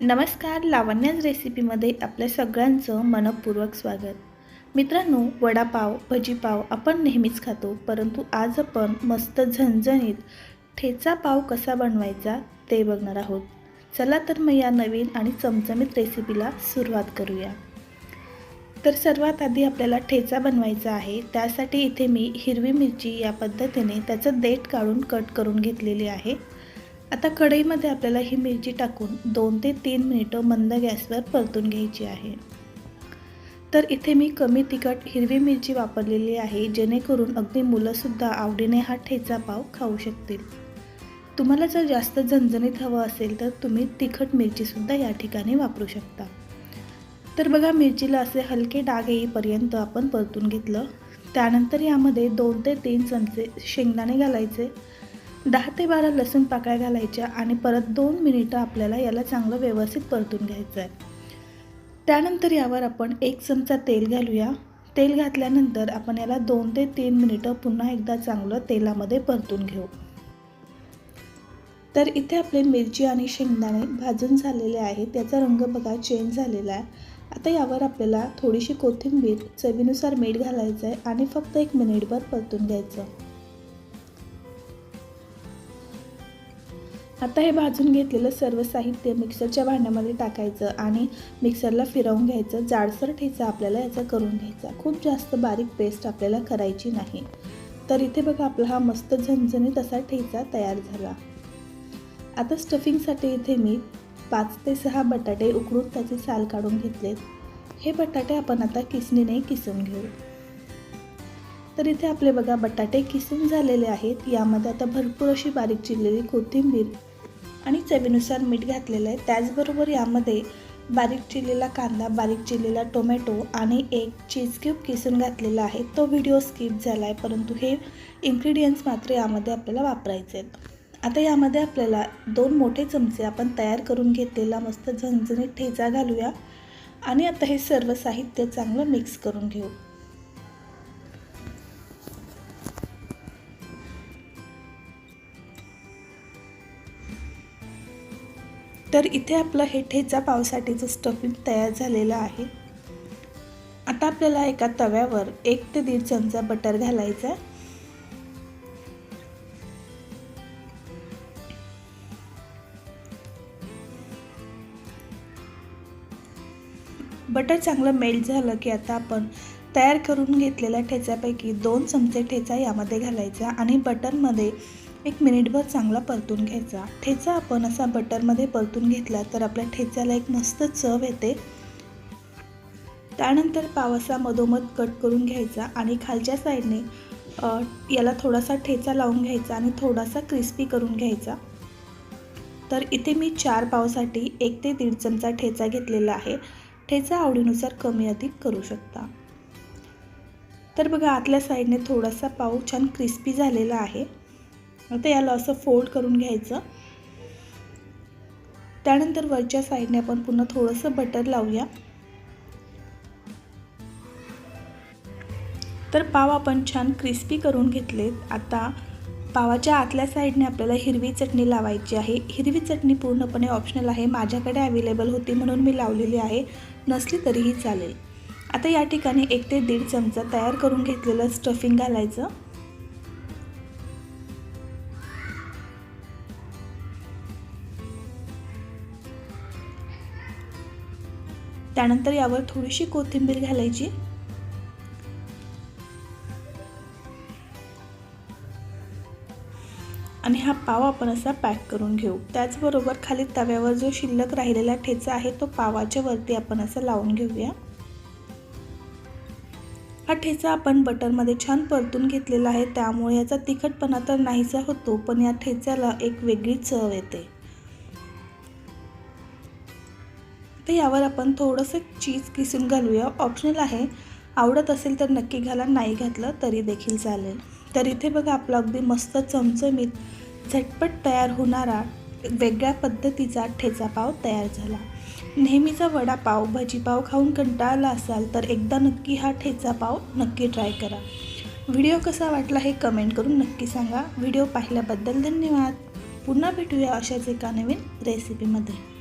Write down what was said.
नमस्कार लावण्याज रेसिपीमध्ये आपल्या सगळ्यांचं मनपूर्वक स्वागत. मित्रांनो वडापाव भजीपाव आपण नेहमीच खातो परंतु आज आपण मस्त झणझणीत ठेचा पाव कसा बनवायचा ते बघणार आहोत. चला तर मग या नवीन आणि चमचमीत रेसिपीला सुरुवात करूया. तर सर्वात आधी आपल्याला ठेचा बनवायचा आहे त्यासाठी इथे मी हिरवी मिरची या पद्धतीने त्याचं देठ काढून कट करून घेतलेली आहे. आता कढईमध्ये आपल्याला ही मिरची टाकून दोन ते तीन मिनिटं मंद गॅसवर परतून घ्यायची आहे. तर इथे मी कमी तिखट हिरवी मिरची वापरलेली आहे जेणेकरून अगदी मुलंसुद्धा आवडीने हा ठेचा पाव खाऊ शकतील. तुम्हाला जर जास्त झणझणीत हवं असेल तर तुम्ही तिखट मिरचीसुद्धा या ठिकाणी वापरू शकता. तर बघा मिरचीला असे हलके डाग येईपर्यंत आपण परतून घेतलं. त्यानंतर यामध्ये दोन ते तीन चमचे शेंगदाणे घालायचे. दहा ते बारा लसूण पाकळ्या घालायच्या आणि परत दोन मिनिटं आपल्याला याला चांगलं व्यवस्थित परतून घ्यायचं आहे. त्यानंतर यावर आपण एक चमचा तेल घालूया. तेल घातल्यानंतर आपण याला दोन ते तीन मिनिटं पुन्हा एकदा चांगलं तेलामध्ये परतून घेऊ. तर इथे आपले मिरची आणि शेंगदाणे भाजून झालेले आहेत. त्याचा रंग बघा चेंज झालेला आहे. आता यावर आपल्याला थोडीशी कोथिंबीर चवीनुसार मीठ घालायचं आहे आणि फक्त एक मिनिटभर परतून घ्यायचं. आता हे भाजून घेतलेलं सर्व साहित्य मिक्सरच्या भांड्यामध्ये टाकायचं आणि मिक्सरला फिरवून घ्यायचं. जाडसर ठेचा आपल्याला याचा करून घ्यायचा. खूप जास्त बारीक पेस्ट आपल्याला करायची नाही. तर इथे बघा आपला हा मस्त झणझणीत असा ठेचा तयार झाला. आता स्टफिंगसाठी इथे मी पाच ते सहा बटाटे उकडून त्याचे साल काढून घेतलेत. हे बटाटे आपण आता किसणीने किसून घेऊ. तर इथे आपले बघा बटाटे किसून झालेले आहेत. यामध्ये आता भरपूर अशी बारीक चिरलेली कोथिंबीर आणि चवीनुसार मीठ घातलेलं आहे. त्याचबरोबर यामध्ये बारीक चिरलेला कांदा बारीक चिरलेला टोमॅटो आणि एक चीज क्यूब किसून घातलेला आहे. तो व्हिडिओ स्किप झाला आहे परंतु हे इन्ग्रेडियंट्स मात्र यामध्ये आपल्याला वापरायचे आहेत. आता यामध्ये आपल्याला दोन मोठे चमचे आपण तयार करून घेतलेला मस्त झणझणीत ठेचा घालूया. आणि आता हे सर्व साहित्य चांगलं मिक्स करून घेऊ. तर इथे आपलं हे ठेचा पावसाठीचं स्टफिंग तयार झालेलं आहे. आता आपल्याला एका तव्यावर एक ते दीड चमचा बटर घालायचा बटर चांगलं मेल्ट झालं की आता आपण तयार करून घेतलेल्या ठेच्यापैकी दोन चमचे ठेचा यामध्ये घालायचा आणि बटरमध्ये एक मिनिटभर चांगला परतून घ्यायचा. ठेचा आपण असा बटरमध्ये परतून घेतला तर आपल्या ठेच्याला एक मस्त चव येते. त्यानंतर पावसा मधोमध कट करून घ्यायचा आणि खालच्या साईडने याला थोडासा ठेचा लावून घ्यायचा आणि थोडासा क्रिस्पी करून घ्यायचा. तर इथे मी चार पावसाठी एक ते दीड चमचा ठेचा घेतलेला आहे. ठेचा आवडीनुसार कमी अधिक करू शकता. तर बघा आतल्या साईडने थोडासा पाव छान क्रिस्पी झालेला आहे. आता याला असं फोल्ड करून घ्यायचं. त्यानंतर वरच्या साईडने आपण पुन्हा थोडंसं बटर लावूया. तर पाव आपण छान क्रिस्पी करून घेतलेत. आता पावाच्या आतल्या साईडने आपल्याला हिरवी चटणी लावायची आहे. हिरवी चटणी पूर्णपणे ऑप्शनल आहे. माझ्याकडे अवेलेबल होती म्हणून मी लावलेली आहे. नसली तरीही चालेल. आता या ठिकाणी एक ते दीड चमचा तयार करून घेतलेलं स्टफिंग घालायचं. त्यानंतर यावर थोडीशी कोथिंबीर घालायची. आणि हा पाव आपण असा पॅक करून घेऊ. त्याचबरोबर खाली तव्यावर जो शिल्लक राहिलेला ठेचा आहे तो पावाच्या वरती आपण असा लावून घेऊया. हा ठेचा आपण बटरमध्ये छान परतून घेतलेला आहे त्यामुळे याचा तिखटपणा तर नाहीसा होतो पण या ठेच्याला एक वेगळी चव येते. तर यावर आपण थोडंसं चीज किसून घालूया. ऑप्शनल आहे. आवडत असेल तर नक्की घाला नाही घातलं तरी देखील चालेल. तर इथे बघा आपला अगदी मस्त चमचमीत झटपट तयार होणारा वेगळ्या पद्धतीचा ठेचा पाव तयार झाला. नेहमीचा वडापाव भजीपाव खाऊन कंटाळला असाल तर एकदा नक्की हा ठेचा पाव नक्की ट्राय करा. व्हिडिओ कसा वाटला हे कमेंट करून नक्की सांगा. व्हिडिओ पाहिल्याबद्दल धन्यवाद. पुन्हा भेटूया अशाच एका नवीन रेसिपीमध्ये